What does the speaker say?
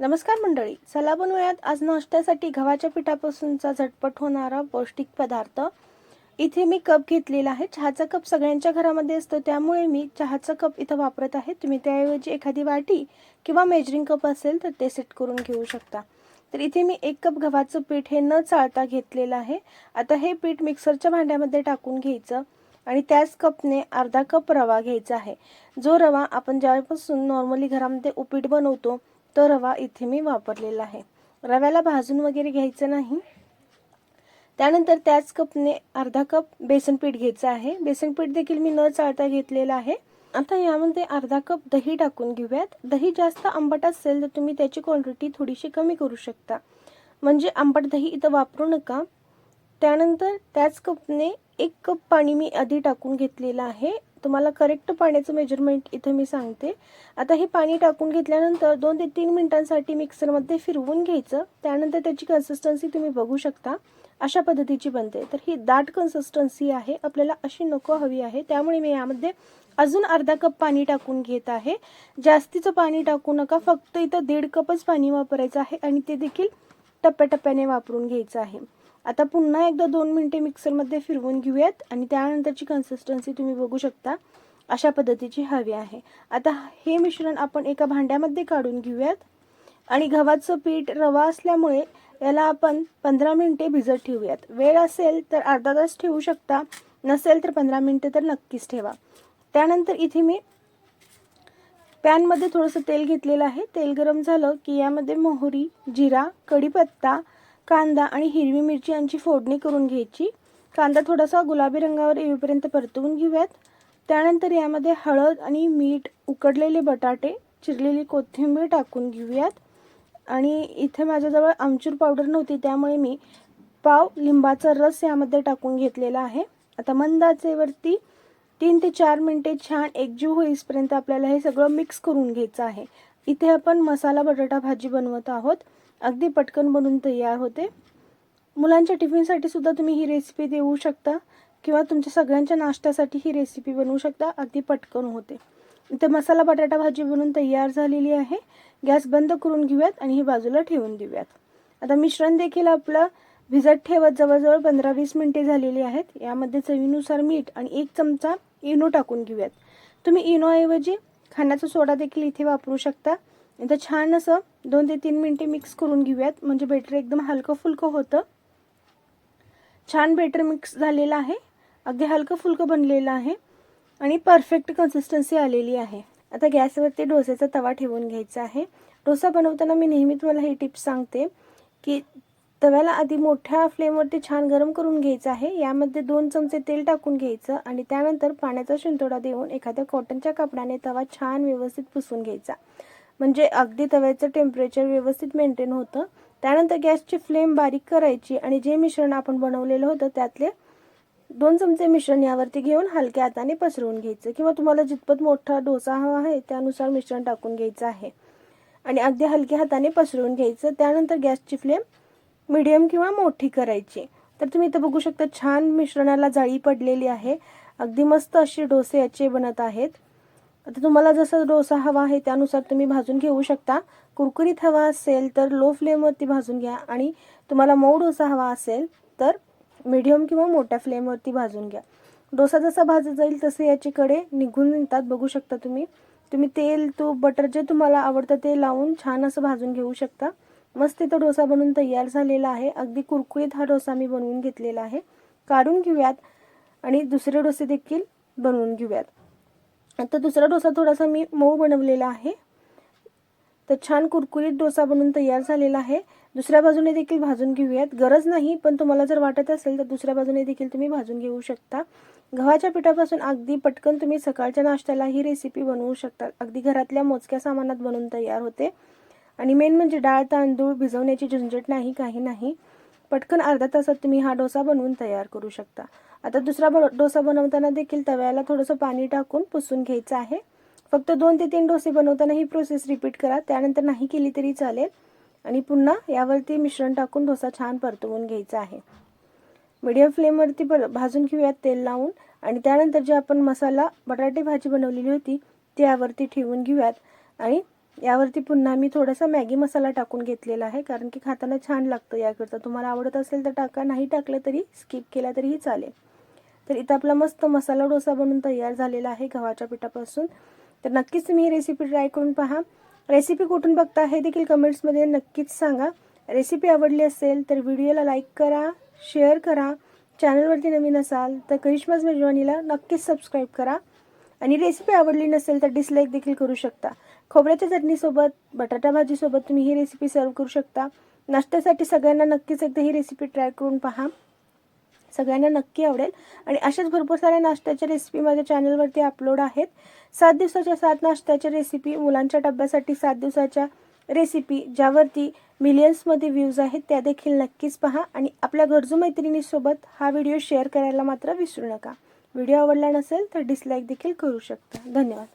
नमस्कार मंडळी. चला बनवूयात आज नाश्त्यासाठी गव्हाच्या पिठापासूनचा झटपट होणारा पौष्टिक पदार्थ. इथे मी कप घेतलेला आहे. चहाचा कप सगळ्यांच्या घरामध्ये असतो त्यामुळे मी चहाचा कप इथं वापरत आहे. तुम्ही त्याऐवजी एखादी वाटी किंवा मेजरिंग कप असेल तर ते सेट करून घेऊ शकता. तर इथे मी एक कप गव्हाचं पीठ हे न चाळता घेतलेलं आहे. आता हे पीठ मिक्सरच्या भांड्यामध्ये टाकून घ्यायचं आणि त्याच कपने अर्धा कप रवा घ्यायचा आहे. जो रवा आपण ज्यापासून नॉर्मली घरामध्ये उपीट बनवतो तो रवा इथे मी वापरलेला आहे. रव्याला भाजून वगैरे घ्यायचं नाही. त्यानंतर त्याच कपने अर्धा कप बेसन पीठ घ्यायचं आहे. बेसन पीठ देखील मी न चाळता घेतलेलं आहे. आता यामध्ये अर्धा कप दही टाकून घेऊयात. दही जास्त आंबट असेल तर तुम्ही त्याची क्वांटिटी थोडीशी कमी करू शकता. म्हणजे आंबट दही इथं वापरू नका. त्यानंतर त्याच कपने एक कप पाणी मी आधी टाकून घेतलेलं आहे. तुम्हाला करेक्ट पाण्याचं मेजरमेंट इथं मी सांगते. आता हे पाणी टाकून घेतल्यानंतर दोन ते तीन मिनिटांसाठी मिक्सरमध्ये फिरवून घ्यायचं. त्यानंतर त्याची कन्सिस्टन्सी तुम्ही बघू शकता. अशा पद्धतीची बनते. तर ही दाट कन्सिस्टन्सी आहे. आपल्याला अशी नको हवी आहे. त्यामुळे मी यामध्ये अजून अर्धा कप पाणी टाकून घेत आहे. जास्तीचं पाणी टाकू नका. फक्त इथं दीड कपच पाणी वापरायचं आहे आणि ते देखील टप्प्याटप्प्याने वापरून घ्यायचं आहे. आता पुन्हा एकदा दोन मिनटे मिक्सरमध्ये फिरवून घेऊयात आणि त्यानंतरची कन्सिस्टन्सी तुम्ही बघू शकता. अशा पद्धतीची हवी आहे. आता हे मिश्रण आपण एका भांड्यामध्ये काढून घेऊयात. आणि गव्हाचं पीठ रवा असल्यामुळे याला आपण पंधरा मिनटे भिजत ठेवूयात. वेळ असेल तर अर्धा तास ठेवू शकता. नसेल तर पंधरा मिनटे तर नक्कीच ठेवा. त्यानंतर इथे मी पॅनमध्ये थोडंसं तेल घेतलेलं आहे. तेल गरम झालं की यामध्ये मोहरी जिरा कढीपत्ता कांदा आणि हिरवी मिरची यांची फोडणी करून घ्यायची. कांदा थोडासा गुलाबी रंगावर येईपर्यंत परतवून घेऊयात. त्यानंतर यामध्ये हळद आणि मीठ उकडलेले बटाटे चिरलेली कोथिंबीर टाकून घेऊयात. आणि इथे माझ्याजवळ आमचूर पावडर नव्हती त्यामुळे मी पाव लिंबाचा रस यामध्ये टाकून घेतलेला आहे. आता मंद आचेवरती तीन ते चार मिनटे छान एकजीव होईपर्यंत आपल्याला हे सगळं मिक्स करून घ्यायचं आहे. इथे आपण मसाला बटाटा भाजी बनवत आहोत. अगदी पटकन बनून तयार होते. मुलांच्या टिफिनसाठी सुद्धा तुम्ही ही रेसिपी देऊ शकता किंवा तुमच्या सगळ्यांच्या नाश्त्यासाठी ही रेसिपी बनवू शकता. अगदी पटकन होते. इथे मसाला बटाटा भाजी बनवून तयार झालेली आहे. गॅस बंद करून घेऊयात आणि ही बाजूला ठेवून देऊयात. आता मिश्रण देखील आपलं भिजत ठेवत जवळजवळ पंधरा वीस मिनटे झालेली आहेत. यामध्ये चवीनुसार मीठ आणि एक चमचा इनो टाकून घेऊयात. तुम्ही इनोऐवजी खाण्याचा सोडा देखील इथे वापरू शकता. इथं छान असं दोन ते तीन मिनटे मिक्स करून घेऊयात. म्हणजे बेटर एकदम हलकं फुलकं होतं. छान बेटर मिक्स झालेलं आहे. अगदी हलकं फुलकं बनलेलं आहे. आणि परफेक्ट कन्सिस्टन्सी आलेली आहे. आता गॅसवरती डोस्याचा तवा ठेवून घ्यायचा आहे. डोसा बनवताना मी नेहमी तुम्हाला ही टिप्स सांगते की तव्याला आधी मोठ्या फ्लेमवरती छान गरम करून घ्यायचं आहे. यामध्ये दोन चमचे तेल टाकून घ्यायचं आणि त्यानंतर पाण्याचा शिंतोडा देऊन एखाद्या कॉटनच्या कपड्याने तवा छान व्यवस्थित पुसून घ्यायचा. म्हणजे अगदी तव्याचं टेम्परेचर व्यवस्थित मेंटेन होतं. त्यानंतर गॅसची फ्लेम बारीक करायची आणि जे मिश्रण आपण बनवलेलं होतं त्यातले दोन चमचे मिश्रण यावरती घेऊन हलक्या हाताने पसरवून घ्यायचं. किंवा तुम्हाला जितपत मोठा डोसा हवा आहे त्यानुसार मिश्रण टाकून घ्यायचं आहे. आणि अगदी हलक्या हाताने पसरवून घ्यायचं. त्यानंतर गॅसची फ्लेम मिडियम किंवा मोठी करायची. तर तुम्ही इथं बघू शकता छान मिश्रणाला जाळी पडलेली आहे. अगदी मस्त असे डोसे याचे बनत आहेत. आता तुम्हाला जसं डोसा हवा आहे त्यानुसार तुम्ही भाजून घेऊ शकता. कुरकुरीत हवा असेल तर लो फ्लेमवरती भाजून घ्या आणि तुम्हाला मऊ डोसा हवा असेल तर मिडियम किंवा मोठ्या फ्लेमवरती भाजून घ्या. डोसा जसा भाजत जाईल तसे याचे कडे निघून निघतात बघू शकता तुम्ही. तुम्ही तेल तूप बटर जे तुम्हाला आवडतं ते लावून छान असं भाजून घेऊ शकता. मस्त इथं डोसा बनवून तयार झालेला आहे. अगदी कुरकुरीत हा डोसा मी बनवून घेतलेला आहे. काढून घेऊयात आणि दुसरे डोसे देखील बनवून घेऊयात. आता दुसरा डोसा थोडासा मी मऊ बनवलेला आहे. तर छान कुरकुरीत डोसा बनवून तयार झालेला आहे. दुसऱ्या बाजूने देखील भाजून घेऊयात. गरज नाही पण तुम्हाला जर वाटत असेल तर दुसऱ्या बाजूने देखील तुम्ही भाजून घेऊ शकता. गव्हाच्या पिठापासून अगदी पटकन तुम्ही सकाळच्या नाश्त्याला ही रेसिपी बनवू शकता. अगदी घरातल्या मोजक्या सामानात बनवून तयार होते. आणि मेन म्हणजे डाळ तांदूळ भिजवण्याची झंझट नाही काही नाही. पटकन अर्धा तासात तुम्ही हा डोसा बनवून तयार करू शकता. आता दुसरा ब डोसा बनवताना देखील तव्याला थोडंसं पाणी टाकून पुसून घ्यायचं आहे. फक्त दोन ते तीन डोसे बनवताना ही प्रोसेस रिपीट करा. त्यानंतर नाही केली तरी चालेल. आणि पुन्हा यावरती मिश्रण टाकून डोसा छान परतवून घ्यायचा आहे. मीडियम फ्लेमवरती पर भाजून घेऊयात तेल लावून. आणि त्यानंतर जे आपण मसाला बटाटे भाजी बनवलेली होती ती यावरती ठेवून घेऊयात. आणि यावरती पुन्हा मी थोडासा मॅगी मसाला टाकून घेतलेला आहे कारण की खाताना छान लागतं याकरता. तुम्हाला आवडत असेल तर टाका नाही टाकलं तरी स्किप केला तरीही चालेल. तर इथं आपला मस्त मसाला डोसा बनून तयार झालेला आहे गव्हाच्या पिठापासून. तर नक्कीच तुम्ही ही रेसिपी ट्राय करून पहा. रेसिपी कुठून बघता हे देखील कमेंट्समध्ये नक्कीच सांगा. रेसिपी आवडली असेल तर व्हिडिओला लाईक करा शेअर करा. चॅनलवरती नवीन असाल तर करिश्माज मेजवानीला नक्कीच सबस्क्राईब करा. आणि रेसिपी आवडली नसेल तर डिसलाईक देखील करू शकता. खोबऱ्याच्या चटणीसोबत बटाटा भाजीसोबत तुम्ही ही रेसिपी सर्व करू शकता. नाश्त्यासाठी सगळ्यांना नक्कीच एकदा ही रेसिपी ट्राय करून पहा. सगळ्यांना नक्की आवडेल. आणि अशाच भरपूर साऱ्या नाश्त्याच्या रेसिपी माझ्या चॅनलवरती अपलोड आहेत. सात दिवसाच्या सात नाश्त्याच्या रेसिपी मुलांच्या डब्यासाठी सात दिवसाच्या रेसिपी ज्यावरती मिलियन्समध्ये व्ह्यूज आहेत त्या देखील नक्कीच पहा. आणि आपल्या गरजू मैत्रिणीसोबत हा व्हिडिओ शेअर करायला मात्र विसरू नका. व्हिडिओ आवडला नसेल तर डिसलाईक देखील करू शकता. धन्यवाद.